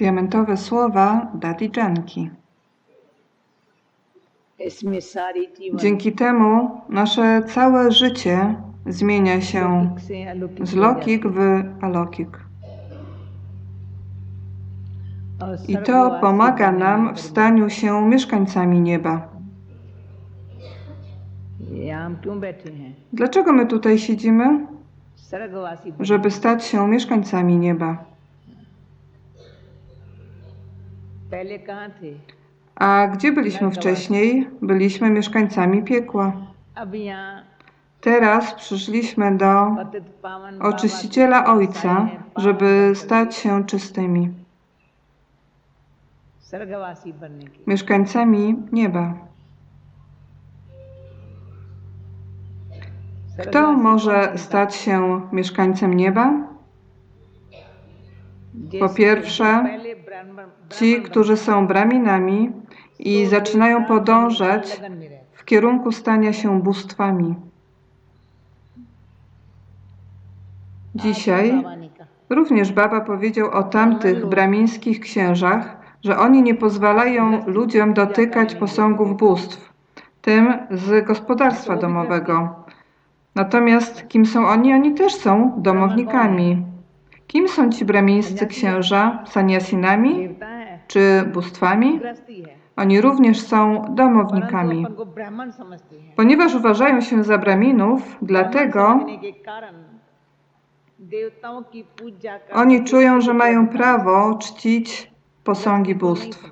Diamentowe słowa Dadi Janki. Dzięki temu nasze całe życie zmienia się z lokik w alokik. I to pomaga nam w staniu się mieszkańcami nieba. Dlaczego my tutaj siedzimy? Żeby stać się mieszkańcami nieba. A gdzie byliśmy wcześniej? Byliśmy mieszkańcami piekła. Teraz przyszliśmy do oczyściciela Ojca, żeby stać się czystymi, mieszkańcami nieba. Kto może stać się mieszkańcem nieba? Po pierwsze, ci, którzy są Brahminami i zaczynają podążać w kierunku stania się bóstwami. Dzisiaj również Baba powiedział o tamtych brahmińskich księżach, że oni nie pozwalają ludziom dotykać posągów bóstw, tym z gospodarstwa domowego. Natomiast kim są oni? Oni też są domownikami. Kim są ci brahmińscy księża? Saniasinami czy bóstwami? Oni również są domownikami. Ponieważ uważają się za braminów, dlatego oni czują, że mają prawo czcić posągi bóstw.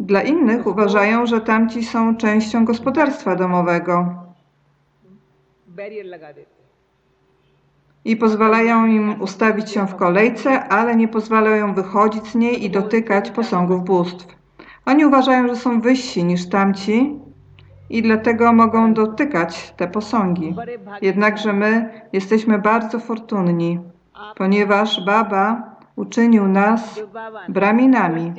Dla innych uważają, że tamci są częścią gospodarstwa domowego i pozwalają im ustawić się w kolejce, ale nie pozwalają wychodzić z niej i dotykać posągów bóstw. Oni uważają, że są wyżsi niż tamci i dlatego mogą dotykać te posągi. Jednakże my jesteśmy bardzo fortunni, ponieważ Baba uczynił nas braminami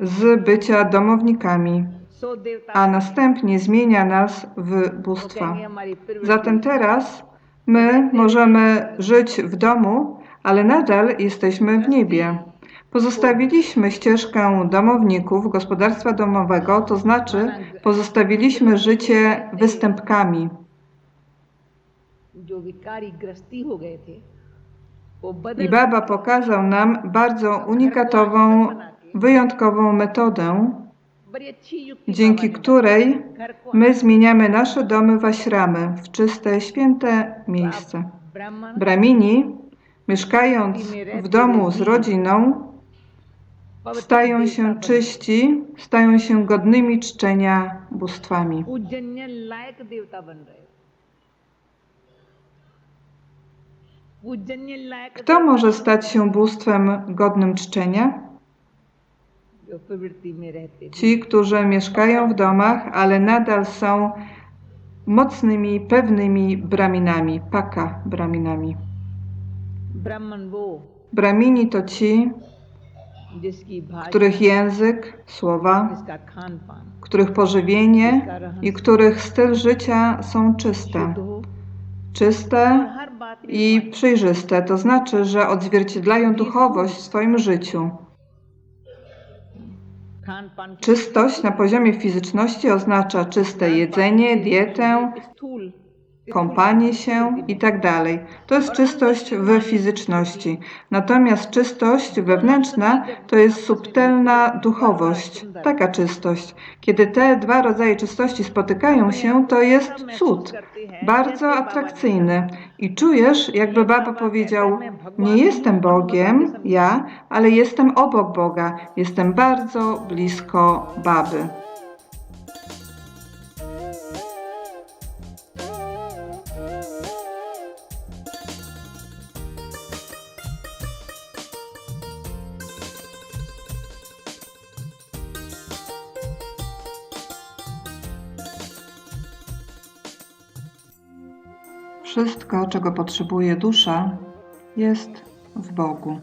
z bycia domownikami, a następnie zmienia nas w bóstwa. Zatem teraz My możemy żyć w domu, ale nadal jesteśmy w niebie. Pozostawiliśmy ścieżkę domowników gospodarstwa domowego, to znaczy pozostawiliśmy życie występkami. I Baba pokazał nam bardzo unikatową, wyjątkową metodę, dzięki której my zmieniamy nasze domy w aśramy, w czyste, święte miejsce. Bramini, mieszkając w domu z rodziną, stają się czyści, stają się godnymi czczenia bóstwami. Kto może stać się bóstwem godnym czczenia? Ci, którzy mieszkają w domach, ale nadal są mocnymi, pewnymi braminami, paka braminami. Bramini to ci, których język, słowa, których pożywienie i których styl życia są czyste. Czyste i przejrzyste, to znaczy, że odzwierciedlają duchowość w swoim życiu. Czystość na poziomie fizyczności oznacza czyste jedzenie, dietę, kąpanie się itd. To jest czystość w fizyczności. Natomiast czystość wewnętrzna to jest subtelna duchowość, taka czystość. Kiedy te dwa rodzaje czystości spotykają się, to jest cud, bardzo atrakcyjny. I czujesz, jakby Baba powiedział: Nie jestem Bogiem, ja, ale jestem obok Boga, jestem bardzo blisko Baby. Wszystko, czego potrzebuje dusza, jest w Bogu.